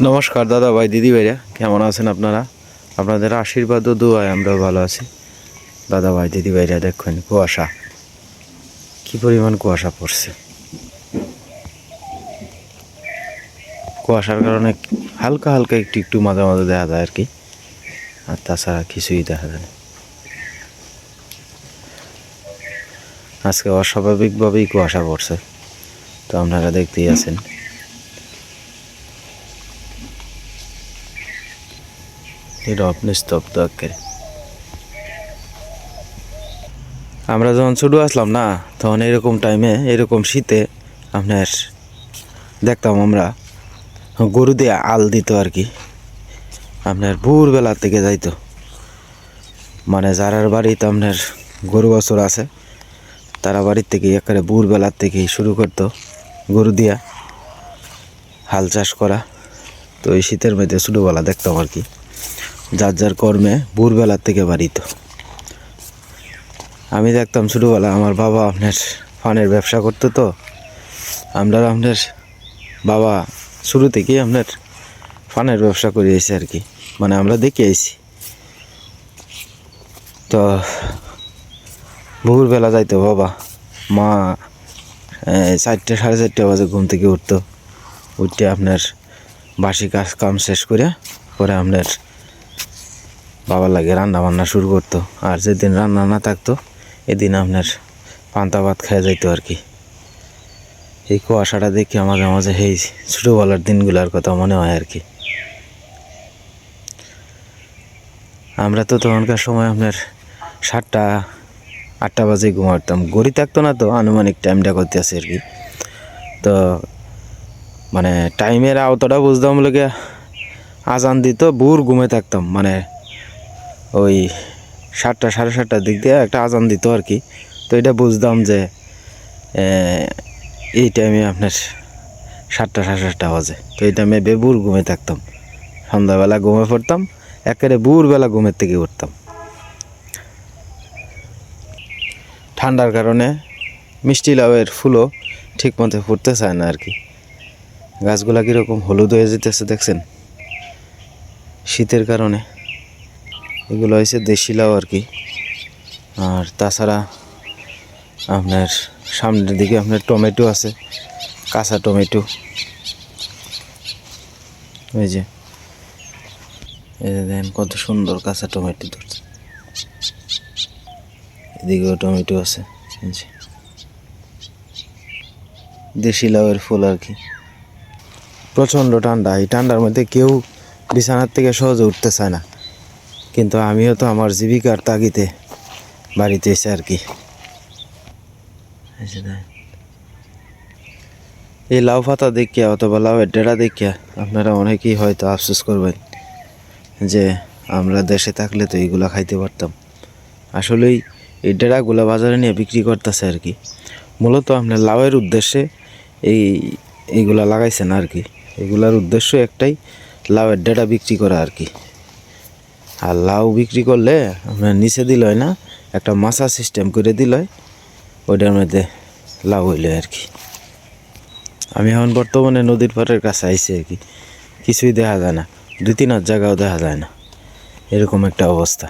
নমস্কার দাদা ভাই, দিদি কেমন আছেন আপনারা? আপনাদের আশীর্বাদ ও দোয়ায় আমরা ভালো আছি। দাদা ভাই, দিদি ভাইরা, দেখুন, কুয়াশা। কি পরিমাণ কুয়াশা পড়ছে। কুয়াশার কারণে হালকা হালকা একটু একটু মাঝে মাঝে দেখা যায় আর কি। আর তাছাড়া কিছুই দেখা যায় না। আজকে অস্বাভাবিকভাবেই কুয়াশা পড়ছে। তো আপনারা দেখতেই আছেন। নীরব নিস্তব্ধ আমরা যখন ছোটো আসলাম না, তখন এরকম টাইমে এরকম শীতে আপনার দেখতাম আমরা গরু দিয়ে আল দিত আর কি। আপনার ভোরবেলা থেকে যাইতো। মানে যারার বাড়িতে আপনার গরু বছর আছে, তারা বাড়ির থেকে একেবারে ভোরবেলার থেকেই শুরু করতো গরু দিয়া হাল চাষ করা। তো এই শীতের মধ্যে ছোটোবেলা দেখতাম আর কি। যার যার কর্মে ভোরবেলার থেকে বাড়িত। আমি দেখতাম ছোটোবেলা আমার বাবা আপনার ফানের ব্যবসা করতো তো। আমরা আপনার বাবা শুরু থেকেই আপনার ফানের ব্যবসা করে এসে আর কি মানে আমরা দেখে আইছি। তো ভোরবেলা যাইতো বাবা, মা চারটে, সাড়ে চারটে বাজে ঘুম থেকে উঠতো। উঠতে আপনার বাসি কাজ কাম শেষ করে পরে আপনার বাবার লাগে রান্না বান্না শুরু করতো। আর যেদিন রান্না না থাকতো, এদিন আপনার পান্তা ভাত খেয়ে যাইতো আর কি। এই কুয়াশাটা দেখে মাঝে মাঝে এই ছোটোবেলার দিনগুলোর কথা মনে হয় আর কি। আমরা তো তখনকার সময় আপনার সাতটা, আটটা বাজে ঘুমাতাম গড়ি থাকতো না তো, আনুমানিক টাইমটা করতে আছে আর কি। তো মানে টাইমের আওতাটা বুঝতাম লোকে আজান দিত বুর ঘুমে থাকতাম। মানে ওই সাতটা, সাড়ে সাতটার দিক দিয়ে একটা আজান দিত আর কি। তো এটা বুঝতাম যে এই টাইমে আপনার সাতটা, সাড়ে সাতটা বাজে। তো এই টাইমে বেবুর ঘুমে থাকতাম। সন্ধ্যাবেলা ঘুমে পড়তাম, একেবারে ভোরবেলা ঘুমের থেকে উঠতাম। ঠান্ডার কারণে মিষ্টি লাউয়ের ফুলও ঠিক মতো ফুটতে চায় না আর কি। গাছগুলা কীরকম হলুদ হয়ে যেতেছে দেখছেন? শীতের কারণে। এগুলো হয়েছে দেশি লাউ আর কি। আর তাছাড়া আপনার সামনের দিকে আপনার টমেটো আছে, কাঁচা টমেটো। ওই যে, এই যে দেখেন কত সুন্দর কাঁচা টমেটো ধরছে। এদিকেও টমেটো আছে, এই। দেশি লাউয়ের ফুল আর কি। প্রচণ্ড ঠান্ডা, এই ঠান্ডার মধ্যে কেউ বিছানার থেকে সহজে উঠতে চায় না। কিন্তু আমিও তো আমার জীবিকার তাগিদে বাড়িতে এসে আর কি। এই লাউ পাতা দেখিয়া অথবা লাউয়ের ডেরা দেখিয়া আপনারা অনেকেই হয়তো আফসোস করবেন যে আমরা দেশে থাকলে তো এইগুলা খাইতে পারতাম। আসলেই এই ডেরাগুলা বাজারে নিয়ে বিক্রি করতেছে আর কি। মূলত আপনার লাউয়ের উদ্দেশ্যে এই এইগুলা লাগাইছেন আর কি। এগুলার উদ্দেশ্য একটাই, লাউয়ের ডেটা বিক্রি করা আর কি। আর লাউ বিক্রি করলে আপনার নিচে দিল না, একটা মাছা সিস্টেম করে দিল ওইটার মধ্যে লাউ হইল আর কি। আমি এখন বর্তমানে নদীর পাড়ের কাছে আইছি আর কি, কিছুই দেখা যায় না, দুই তিন হাত জায়গাও দেখা যায় না, এরকম একটা অবস্থা।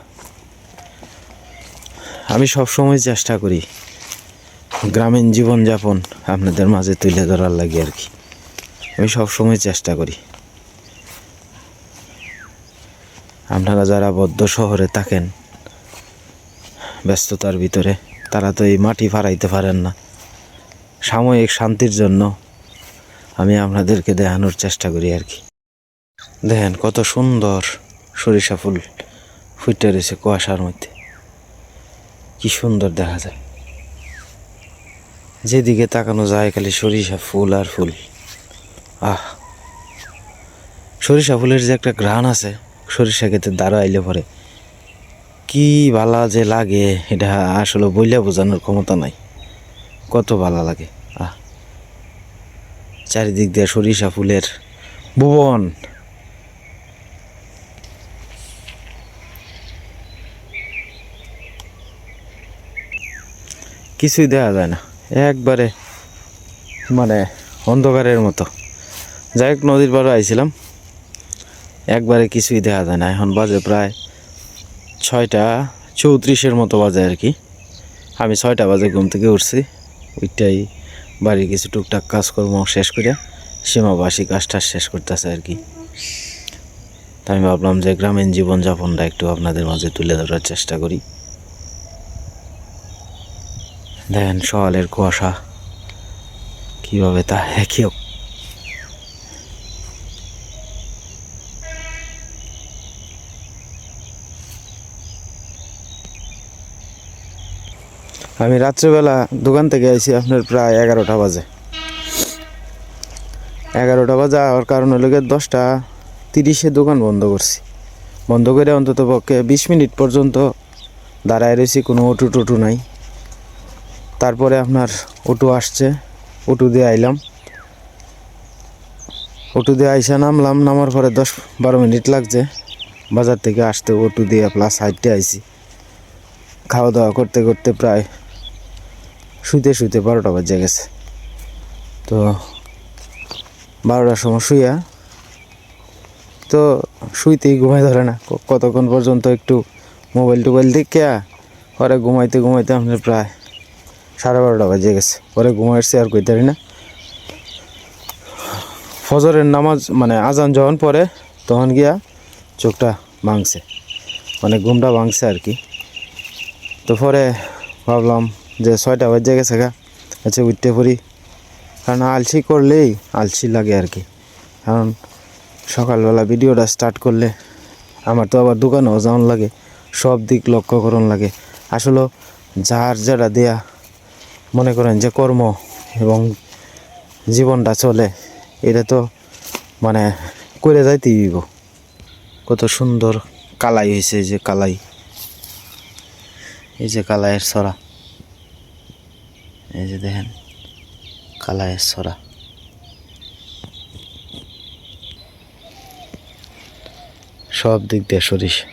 আমি সব সময় চেষ্টা করি, গ্রামীণ জীবনযাপন আপনাদের মাঝে তুলে ধরার লাগে আর কি। আমি সব সময় চেষ্টা করি। আপনারা যারা বদ্ধ শহরে থাকেন, ব্যস্ততার ভিতরে, তারা তো এই মাটি ফারাইতে পারেন না। সাময়িক শান্তির জন্য আমি আপনাদেরকে দেখানোর চেষ্টা করি আর কি। দেখেন কত সুন্দর সরিষা ফুল ফুটে রয়েছে কুয়াশার মধ্যে। কি সুন্দর দেখা যায়। যেদিকে তাকানো যায় খালি সরিষা ফুল আর ফুল। আহ! সরিষা ফুলের যে একটা ঘ্রাণ আছে সরিষা খেতে দাঁড়া আইলে পরে, কি ভালা যে লাগে, এটা আসলে বইলে বোঝানোর ক্ষমতা নাই। কত ভালো লাগে, আহ। চারিদিক দিয়ে সরিষা ফুলের ভুবন। কিছুই দেখা যায় না, একবারে মানে অন্ধকারের মতো। যাই হোক, নদীর পাড়ে আইছিলাম। একবারে কিছুই দেখা যায় না। এখন বাজে প্রায় ছয়টা চৌত্রিশের মতো বাজে আর কি। আমি ছয়টা বাজে ঘুম থেকে উঠছি ওইটাই বাড়ির কিছু টুকটাক কাজকর্ম শেষ করে সীমাবাসী কাজটা শেষ করতেছে আর কি। তাই আমি ভাবলাম যে গ্রামীণ জীবনযাপনটা একটু আপনাদের মাঝে তুলে ধরার চেষ্টা করি। দেখেন সকালের কুয়াশা, কীভাবে তা একই আমি রাত্রেবেলা দোকান থেকে আইছি, আপনার প্রায় এগারোটা বাজে। এগারোটা বাজে হওয়ার কারণ হলো দশটা তিরিশে দোকান বন্ধ করছি। বন্ধ করে অন্তত পক্ষে বিশ মিনিট পর্যন্ত দাঁড়ায় রয়েছি, কোনো অটো টটু নাই। তারপরে আপনার অটো আসছে, অটো দিয়ে আইলাম। অটো দিয়ে আইসা নামলাম, নামার পরে দশ বারো মিনিট লাগছে। বাজার থেকে আসতে অটো দিয়ে প্লাস হাইটে আইছি। খাওয়া দাওয়া করতে করতে প্রায় শুইতে শুইতে বারোটা বাজে গেছে। তো বারোটার সময় শুইয়া তো শুইতেই ঘুমাই ধরে না। কতক্ষণ পর্যন্ত একটু মোবাইল টোবাইল দেখিয়া পরে ঘুমাইতে ঘুমাইতে আপনার প্রায় সাড়ে বারোটা বাজে গেছে। পরে ঘুমাইছি আর কইতে পারি না। ফজরের নামাজ মানে আজান যখন পরে তখন গিয়া চোখটা ভাঙছে। মানে ঘুমটা ভাঙছে আর কি। তো পরে ভাবলাম যে ছয়টা বাজে গেছে গা। আচ্ছা উঠতে পড়ি কারণ আলসি করলেই আলসি লাগে আর কি। কারণ সকালবেলা ভিডিওটা স্টার্ট করলে আমার তো আবার দোকানেও যাওয়ান লাগে, সব দিক লক্ষ্য করণ লাগে। আসলে যার যেটা দেয়া, মনে করেন যে কর্ম এবং জীবনটা চলে, এটা তো মানে করে যাইতেই হইব। কত সুন্দর কালাই হয়েছে এই যে কালাই। এই যে কালাইয়ের ছড়া। এই যে দেখেন, কালাইয়ের ছড়া সব দিক দিয়ে সরিষা।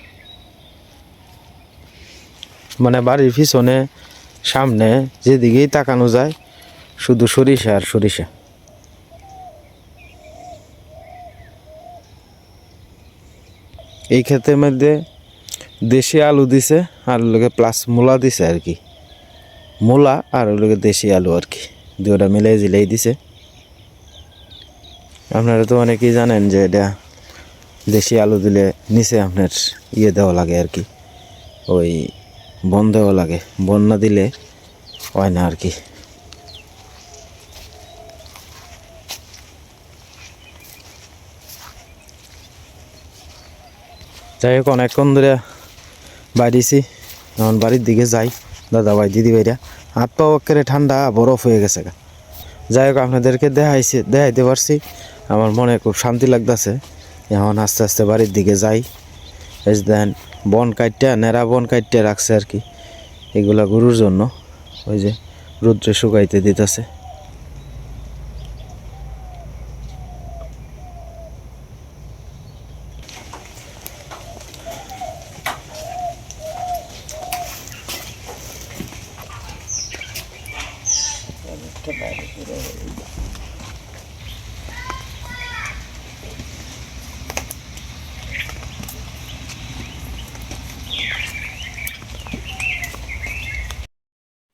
মানে বাড়ির পিছনে, সামনে যেদিকেই তাকানো যায়, শুধু সরিষা আর সরিষা। এই ক্ষেতের মধ্যে দেশি আলু দিছে, আর লোকে প্লাস মূলা দিছে আর কি। মূলা আর লোকে দেশি আলু আর কি। দুটা মিলাই জিলাই দিছে। আপনারা তো অনেকেই জানেন যে এটা দেশি আলু দিলে নিচে আপনার ইয়ে দেওয়া লাগে আর কি। ওই বন দেওয়া লাগে। বন না দিলে হয় না আর কি। যাই হোক, অনেকক্ষণ ধরে বাড়িছি। এখন বাড়ির দিকে যাই। দাদা ভাই, দিদি ভাইরা হাত পা একেবারে ঠান্ডা, বরফ হয়ে গেছে গা। যাই হোক, আপনাদেরকে দেখাইছে, দেখাইতে পারছি, আমার মনে খুব শান্তি লাগতেছে। এখন আস্তে আস্তে বাড়ির দিকে যাই। এস দেন, বন কাটটা নেড়া বন কাটতে রাখছে আর কি। এগুলা গরুর জন্য, ওই যে রুদ্রে শুকাইতে দিতেছে।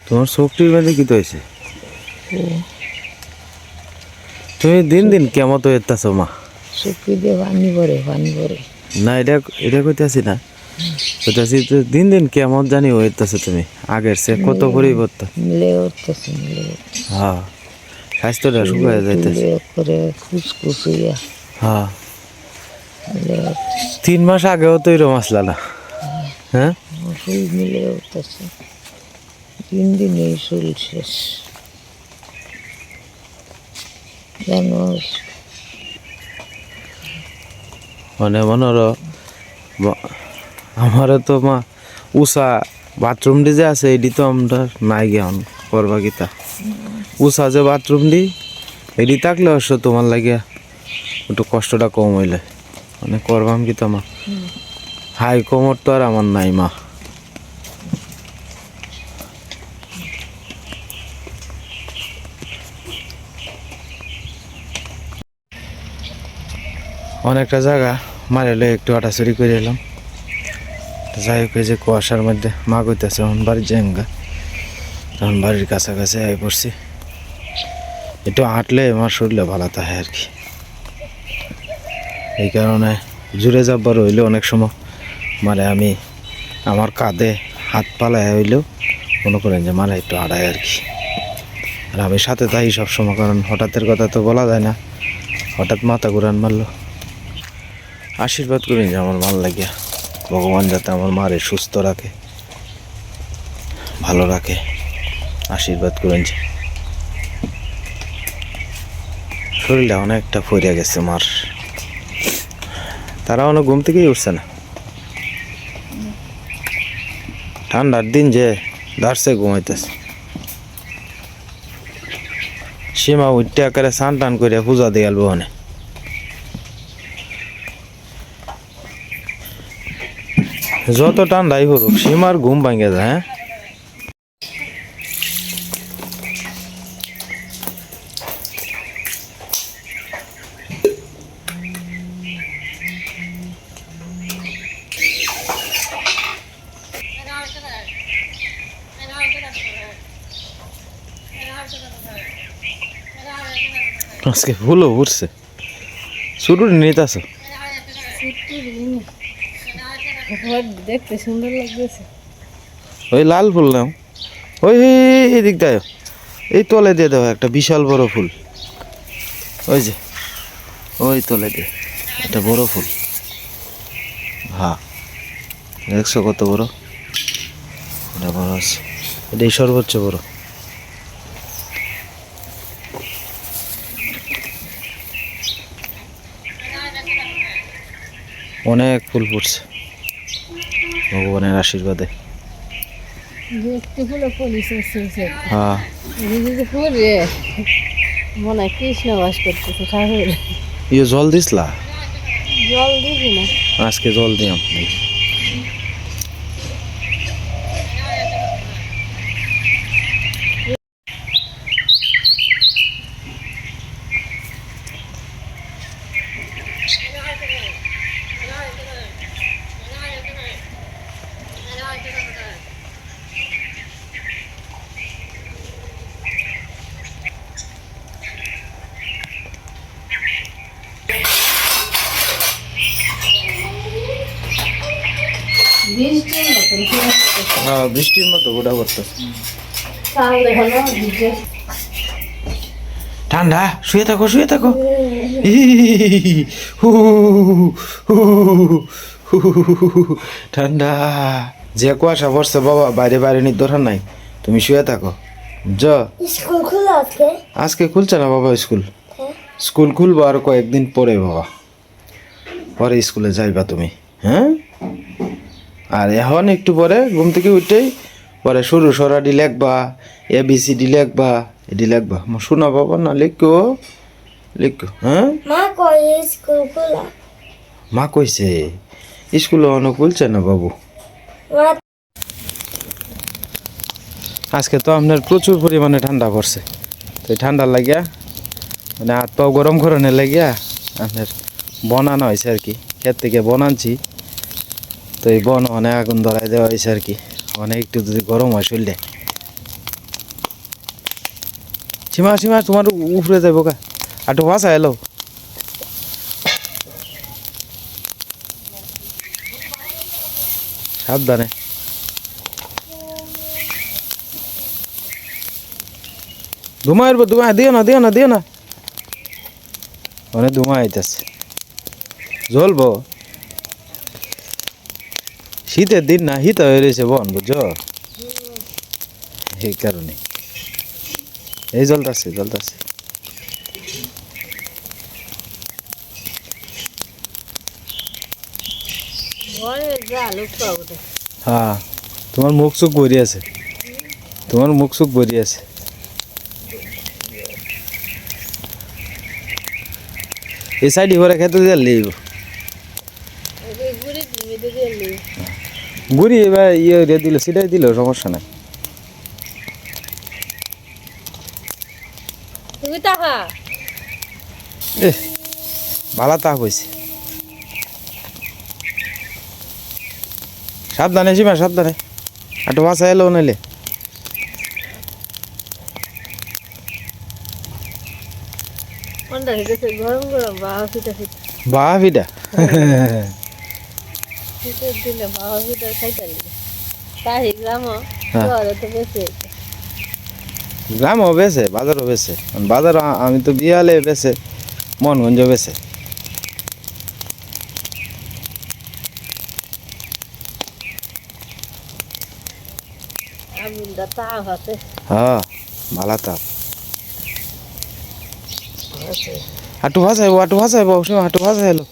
তোমার শক্তির মধ্যে কি তো হয়েছে তুমি দিন দিন কেমত হইতাছ মা? শুকি দিয়ে পানি পরে পানি পরে না এটা এটা কইতাছি না। কইতাছি তো দিন দিন কেমন জানি হইতাছ তুমি আগের সে কত পরিবর্তন। মিলে উঠতেছে মিলে হ্যাঁ স্বাস্থ্যটা শুকায় যাইতেছে। করে খুসখুস হইয়া। হ্যাঁ। তিন মাস আগেও তো এরকম আসলা না। হ্যাঁ। মিলে উঠতেছে। দিন দিন এই শরীর শেষ। মানে মনোর আমারও তো মা উষা বাথরুম যে আছে এটি তো আমরা নাই গেন করবা কিতা? উষা যে বাথরুম দি এটি থাকলে অবশ্য তোমার লাগে একটু কষ্টটা কম হইলে। মানে করবাম কিতা মা? হাই কোমর তো আর আমার নাই মা। অনেকটা জায়গা মারে লয়ে একটু হাঁটাচুরি করে এলাম। যাই হোক যে কুয়াশার মধ্যে মা কইতেছে এখন বাড়ির জায়গা। তখন বাড়ির কাছাকাছি আই পড়ছি। একটু হাঁটলে আমার শরীরে ভালো থাকে আর কি। এই কারণে জুড়ে যাবার হইলেও অনেক সময়। মানে আমি আমার কাঁধে হাত পালায় হইলেও মনে করেন যে মানে একটু হাঁটাই আর কি। আর আমি সাথে থাকি সবসময়, কারণ হঠাৎের কথা তো বলা যায় না। হঠাৎ মাথা ঘুরান মারলো। আশীর্বাদ করি যে আমার ভালো লাগিয়া ভগবান যাতে আমার মারে সুস্থ রাখে, ভালো রাখে। আশীর্বাদ করেন যে। শরীরটা অনেকটা ফরিয়া গেছে মার। তারা অনেক ঘুম থেকেই উঠছে না। ঠান্ডার দিন যে দাঁড়ছে ঘুমাইতেছে। সীমা উঠতে আকারে স্নান টান করিয়া পূজা দিয়ে গেল ওখানে। যত ঠান্ডাই হোক সীমার ঘুম ভাঙে যায় হ্যাঁ? আজকে ফুলও উঠছে। শুরুর নিতে আসো ওই লাল ফুল নাও ওই, এই দিক দাও এই তলে দিয়ে দাও, একটা বিশাল বড় ফুল। ওই যে, ওই তলে দিয়ে একটা বড় ফুল। হ্যাঁ দেখছ কত বড়? এটা বড় আছে। এটাই সর্বোচ্চ বড়। অনেক ফুল ফুটছে। ভগবানের আশীর্বাদে। হ্যাঁ। মনে হয় কৃষ্ণ বাস করতেছে ঠাকুর। ইয়ে জল দিসলা? জল দিবি না। আজকে জল দিয়াম মতো গোটা করতেছে। ঠান্ডা শুয়ে থাকো শুয়ে থাকো। ঠান্ডা। যে কুয়াশা পড়ছে বাবা বাইরে বাইরে নির দরকার নাই। তুমি শুয়ে থাকো। জ। স্কুল আজকে? আজকে খুলছে না বাবা স্কুল? স্কুল খুলবো আর কয়েকদিন পরে বাবা। পরে স্কুলে যাইবা তুমি হ্যাঁ? আর এখন একটু পরে ঘুম থেকে উঠেই পরে শুরু সরাডি লেখবা এ বি সি ডি লেখবা। এডি লেখবা? আমার শোনা বাবা না লিখো লিখো হ্যাঁ? মা মা কইছে স্কুল এখনও খুলছে না বাবু। আজকে তো আপনার প্রচুর পরিমাণে ঠান্ডা পড়ছে। তো ঠান্ডা লাগিয়া মানে হাত পাও গরম করানোর লাগিয়া আপনার বনানো হয়েছে আর কি। ক্ষেত থেকে বনানছি তো এই বন অনেক আগুন ধরাই দেওয়া হয়েছে আর কি। অনেক একটু যদি গরম হয় শরীরে। সীমা সীমা, তোমার উপরে যাব কা একটু বাসা এলো সাবধানে। ধুমা উঠবো ধুমা দিও না দিও না দিও না। অনেক ধুমা আইতেছে জ্বলবো। শীতের দিন না শীত হয়ে রয়েছে বন বুঝছ? এই কারণে। এই যা লোক পাবো তো হ্যাঁ তোমার মুখ চুখ ভরি আছে। তোমার মুখ চুখ ভরি আছে। এই সাইড ঘরে খেতে দিয়ে লিব গুড়ি এবার ইয়ে দিয়ে দিল সেটাই দিল সমস্যা নাই। তুমি তাহা? এ ভালো তাপ হয়েছে সাবধানে সীমা সাবধানে। একটু বাসায় এলো নাইলে। বাহ বিটা শীতের দিনে বাবা পিঠা খাইতে লাগে তাই গ্রামও হ্যাঁ। শহরে তো বেশি গ্রামও বেছে বাজারও বেছে বাজার আমি তো বিয়ালে বেছে মনগঞ্জ বেছে তাপ হ্যাঁ ভালো তা। আটু ভাসাইব আটু ভাসাইব সীমা আটু ভাসাইলো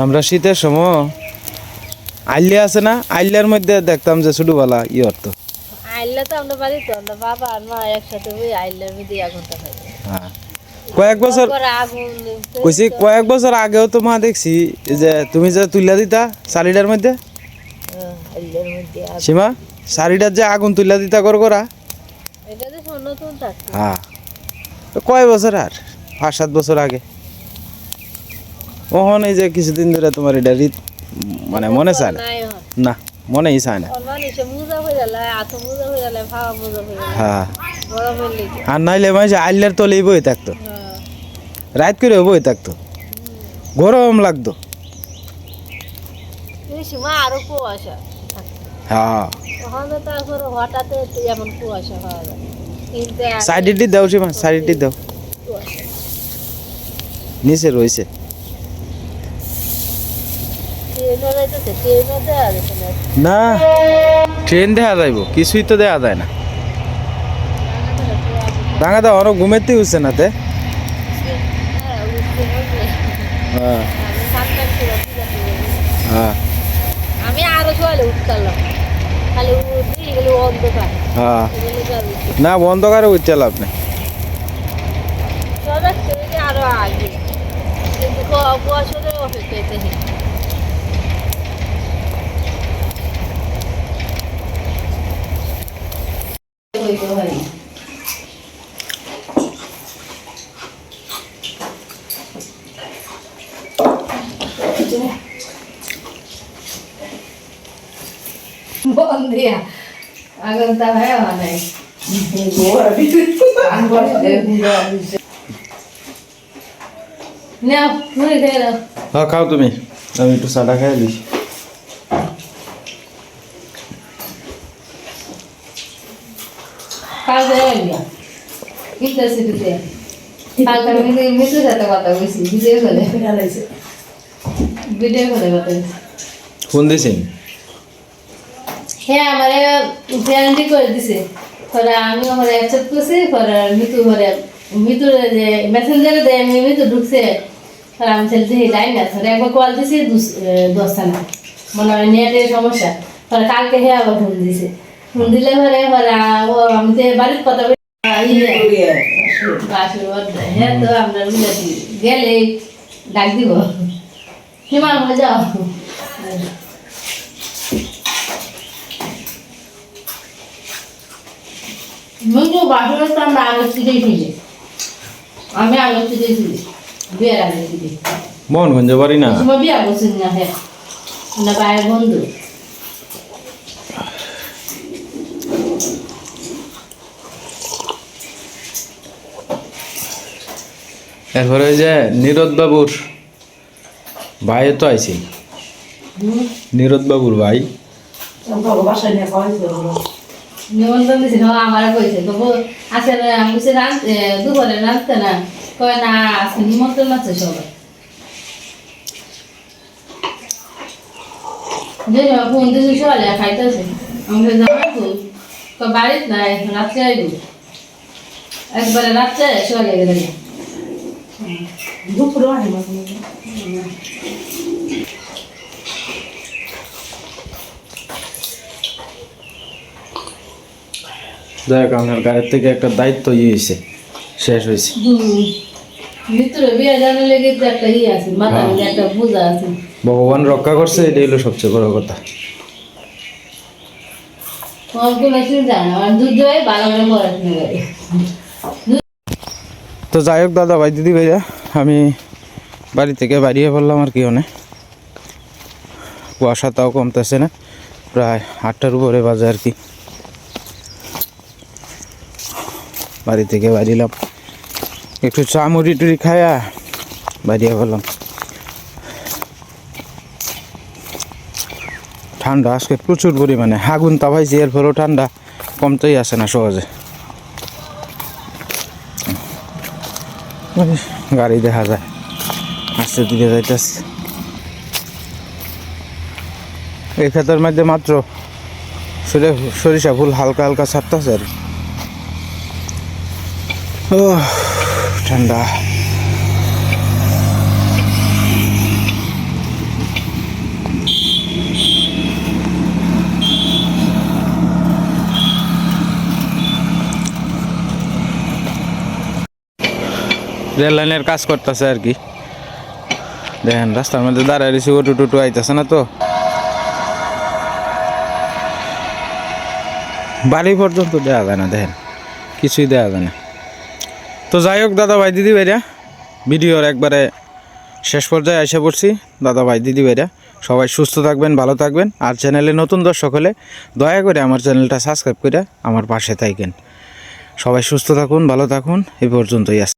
আমরা শীতের সময় আইলিয়া আছে না? আইলার মধ্যে দেখতাম যে ছোটবেলা ই অর্থ আইলে তো আমরা বাড়ি তো আমরা বাবা আর মা একসাথে হয়ে আইলে আমি দিয়ে আগুনটা খাই হ্যাঁ। কয়েক বছর আগুন কইছি কয়েক বছর আগেও তো মা দেখছি যে তুমি যে তুইলা দিতা শাড়িটার মধ্যে? আইলের মধ্যে সীমা শাড়িটার যে আগুন তুইলা দিতা কর করা? হ্যাঁ। কয় বছর আর? পাঁচ সাত বছর আগে। ওহন এই যে কিছুদিন ধরে তোমার এটা রীত মানে মনে চায় না। না মনেই চায় না। মোজা হয়ে। আর নাইলে মানুষ আইলার তলেই বই থাকতো। হ্যাঁ। রাত করে বই থাকতো। গরম লাগতো। হ্যাঁ। ওখানে সাইডটি দাও সীমা সাইডটি দাও। নিচে রয়েছে ট্রেনে যাইতেছে ট্রেনে দেওয়া যাচ্ছে না। ট্রেন দেখা যাইব কিছুই তো দেয়া যায় না। ডাঙা দা অনেক ঘুমেতে উঠছে না তে। হ্যাঁ। হ্যাঁ। আমি আরও অন্ধকার। হ্যাঁ। আর উঠতে লাভ নেই। আরও আগে কিন্তু ক- কুয়াশাদের অপেক্ষায় থেকে বন্দিয়া আগুন তা হয় নাই নাও মুড়ি খেয়ে নাও হ্যাঁ খাও তুমি আমি একটু চাটা খাই দিই কাল দেওয়া ইন্টারসিটিতে কালকে আমি মিতুর সাথে কথা বলছি ভিডিও কলে। ভিডিও কলে কথা ফোন দিছেন হ্যাঁ আমার গ্যারান্টি করে দিছে। পরে আমি আমার অ্যাকসেপ্ট করছি পরে মিতু পরে মিতুর যে মেসেঞ্জারে দেয় আমি মিতু ঢুকছে পরে আমি ছেলে না একবার কল দিছি দুস- দশটা না মনে হয় নেটের সমস্যা। পরে কালকে হে আবার ফোন দিছে। ফোন দিলে পরে পরে আমি বাড়ির কথা আশীর্বাদ দেয়। হ্যাঁ তো আপনার বুঝাচ্ছি গেলে ডাক দিব সীমা হয়ে যাও মুঝে বাসনের তো আমরা আগে থেকে ফিরে আমি আগে থেকে ফিরে বিয়ের আগে থেকে মোহনগঞ্জ বাড়ি না তোমার বিয়া করছেন না হ্যাঁ না ভাইয়ের বন্ধু এরপরে ওই যে নীরদ বাবুর ভাই। তো আইছি নীরদ বাবুর ভাই নিমন্ত্রণ দিয়েছে না আমার কইছে। তবু না আমি বলছি রাঁধতে দুপুরে রাঁধতে না। কয় না আজকে নিমন্ত্রণ আছে সবাই যে ফোন দিয়েছে সকালে খাইতেছে। আমি বলছি, জামাই কই কয় বাড়িতে নাই রাত্রে আইব। একবারে রাত্রে সকালে গেলে দেখ আপনার গাড়ির থেকে একটা দায়িত্ব ইয়ে হয়েছে শেষ হয়েছে। ভিতরে বিয়ে জানার লেগে তো একটা ইয়ে আছে মধ্যে একটা পূজা আছে। ভগবান রক্ষা করছে এটাই হলো সবচেয়ে বড় কথা। তোমার কোনো অসুবিধা না আমার দুধ ভালো করে পড়াশোনা করে। তো যাই হোক, দাদা ভাই, দিদি ভাইরা আমি বাড়ি থেকে বাড়িয়ে পড়লাম আর কি অনেক কুয়াশা তাও কমতেছে না, প্রায় আটটার উপরে বাজে আর কি। বাড়ি থেকে বাড়িলাম একটু চা মুড়ি টুড়ি খায়া বাড়িয়ে পড়লাম। ঠান্ডা, আজকে প্রচুর পরিমাণে আগুন তাপাইছি এর ঠান্ডা কমতেই আসে না সহজে। গাড়ি দেখা যায়। আস্তে দিকে যাইতেছে। এই ক্ষেতের মধ্যে মাত্র সরি- সরিষা ফুল হালকা হালকা ছাড়তেছে আর ও ঠান্ডা। রেল লাইনের কাজ করতেছে আর কি। দেখেন, রাস্তার মধ্যে দাঁড়ায় রয়েছে ওটু টুটু আইতেছে না তো? বাড়ি পর্যন্ত দেওয়া যায় না, দেখেন। কিছুই দেওয়া যায় না। তো যাই হোক দাদা ভাই দিদি ভাইরা, ভিডিওর একবারে শেষ পর্যায়ে এসে পড়ছি। দাদা ভাই দিদি ভাইরা, সবাই সুস্থ থাকবেন, ভালো থাকবেন। আর চ্যানেলে নতুন দর্শক হলে দয়া করে আমার চ্যানেলটা সাবস্ক্রাইব করে আমার পাশে থাকেন। সবাই সুস্থ থাকুন, ভালো থাকুন। এই পর্যন্তই